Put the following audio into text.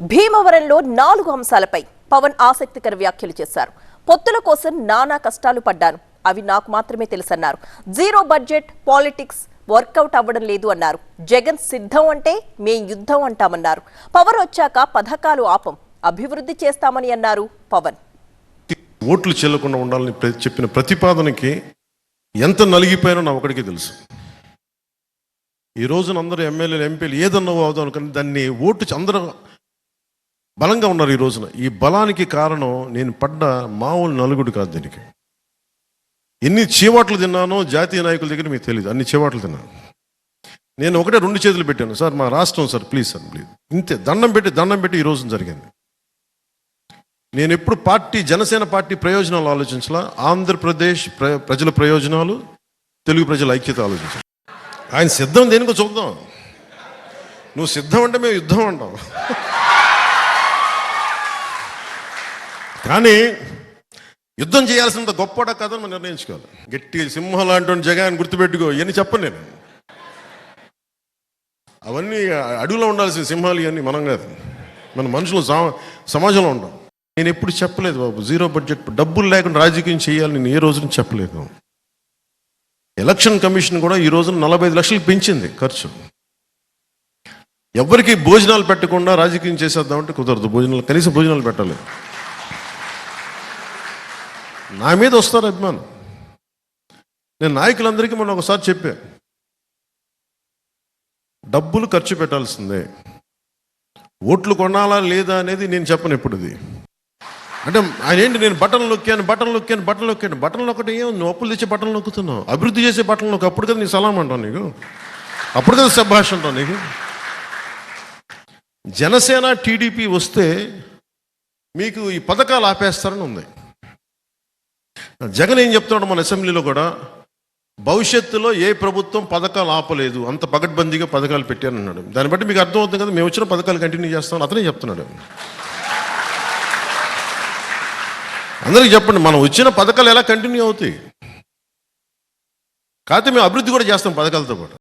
భీమవరంలో నాలుగు అంశాలపై పవన్ ఆసక్తికర వ్యాఖ్యలు చేశారు. పొత్తుల కోసం నానా కష్టాలు పడ్డాను అవి నాకు మాత్రమే తెలుసన్నారు. Zero budget politics work out అవ్వడం లేదు అన్నారు. జగన్ సిద్ధం అంటే మేం యుద్ధం అంటామన్నారు. పవర్ వచ్చాక పథకాలు ఆపం. అభివృద్ధి చేస్తామని అన్నారు పవన్. ఓట్లు చెల్లకుండా ఉండాలని చెప్పిన ప్రతిపాదనకి ఎంత నలిగిపోయానో నా ఒకడికి తెలుసు. ఈ రోజున అందరూ ఎమ్మెల్యేలు ఎంపీలు ఏదన్నా అవుదాం కానీ దాన్ని ఓటు అందరూ బలంగా ఉన్నారు ఈ రోజున. ఈ బలానికి కారణం నేను పడ్డ మామూలు నలుగుడు కాదు దీనికి. ఎన్ని చీవాట్లు తిన్నానో జాతీయ నాయకుల దగ్గర మీకు తెలియదు అన్ని చీవాట్లు తిన్నాను. నేను ఒకటే రెండు చేతులు పెట్టాను. సార్ మా రాష్ట్రం సార్ ప్లీజ్ సార్ ప్లీజ్ ఇంతే దండం పెట్టి దండం పెట్టి ఈ రోజున జరిగింది. నేను ఎప్పుడు పార్టీ జనసేన పార్టీ ప్రయోజనాలు ఆలోచించలా. ఆంధ్రప్రదేశ్ ప్ర ప్రజల ప్రయోజనాలు తెలుగు ప్రజల ఐక్యత ఆలోచించాలి. ఆయన సిద్ధం దేనికో చూద్దాం. నువ్వు సిద్ధం అంటే మేము యుద్ధం అంటాం. కానీ యుద్ధం చేయాల్సినంత గొప్పట కథను మనం నిర్ణయించుకోవాలి. గట్టి సింహం లాంటి జగాన్ని గుర్తుపెట్టుకో ఇవన్నీ చెప్పను నేను. అవన్నీ అడవిలో ఉండాల్సిన సింహాలు ఇవన్నీ మనం కాదు. మన మనుషులు సమాజంలో ఉంటాం నేను ఎప్పుడు చెప్పలేదు బాబు జీరో బడ్జెట్ డబ్బులు లేకుండా రాజకీయం చేయాలి నేను ఏ రోజున చెప్పలేదు. ఎలక్షన్ కమిషన్ కూడా ఈ రోజున నలభై ఐదు లక్షలు పెంచింది ఖర్చు. ఎవరికి భోజనాలు పెట్టకుండా రాజకీయం చేసేద్దామంటే కుదరదు భోజనాలు కనీసం భోజనాలు పెట్టాలి నా మీద వస్తారు అభిమానం నేను నాయకులందరికీ మొన్న ఒకసారి చెప్పా. డబ్బులు ఖర్చు పెట్టాల్సిందే. ఓట్లు కొనాలా లేదా అనేది నేను చెప్పను ఇప్పుడు ఇది అంటే ఆయన ఏంటి నేను బట్టలు నొక్కాను బట్టలు నొక్కాను బట్టలు నొక్కాను. బట్టలు నొక్కటి ఏం? నువ్వు అప్పులు తెచ్చే బట్టలు నొక్కుతున్నావు. అభివృద్ధి చేసే బట్టలు నొక్క. అప్పుడు కదా నీ సలాం అంటావు నీకు. అప్పుడు కదా శభాష్ అంటావు నీకు. జనసేన టీడీపీ వస్తే మీకు ఈ పథకాలు ఆపేస్తారని ఉంది. జగన్ ఏం చెప్తున్నాడు మన అసెంబ్లీలో కూడా? భవిష్యత్తులో ఏ ప్రభుత్వం పథకాలు ఆపలేదు అంత పగడ్బందీగా పథకాలు పెట్టాను అన్నాడు. దాన్ని బట్టి మీకు అర్థమవుతుంది కదా మేము వచ్చిన పథకాలు కంటిన్యూ చేస్తాం అతనే చెప్తున్నాడు. అందరికీ చెప్పండి మనం వచ్చిన పథకాలు ఎలా కంటిన్యూ అవుతాయి? కాకపోతే మేము అభివృద్ధి కూడా చేస్తాం పథకాలతో పాటు.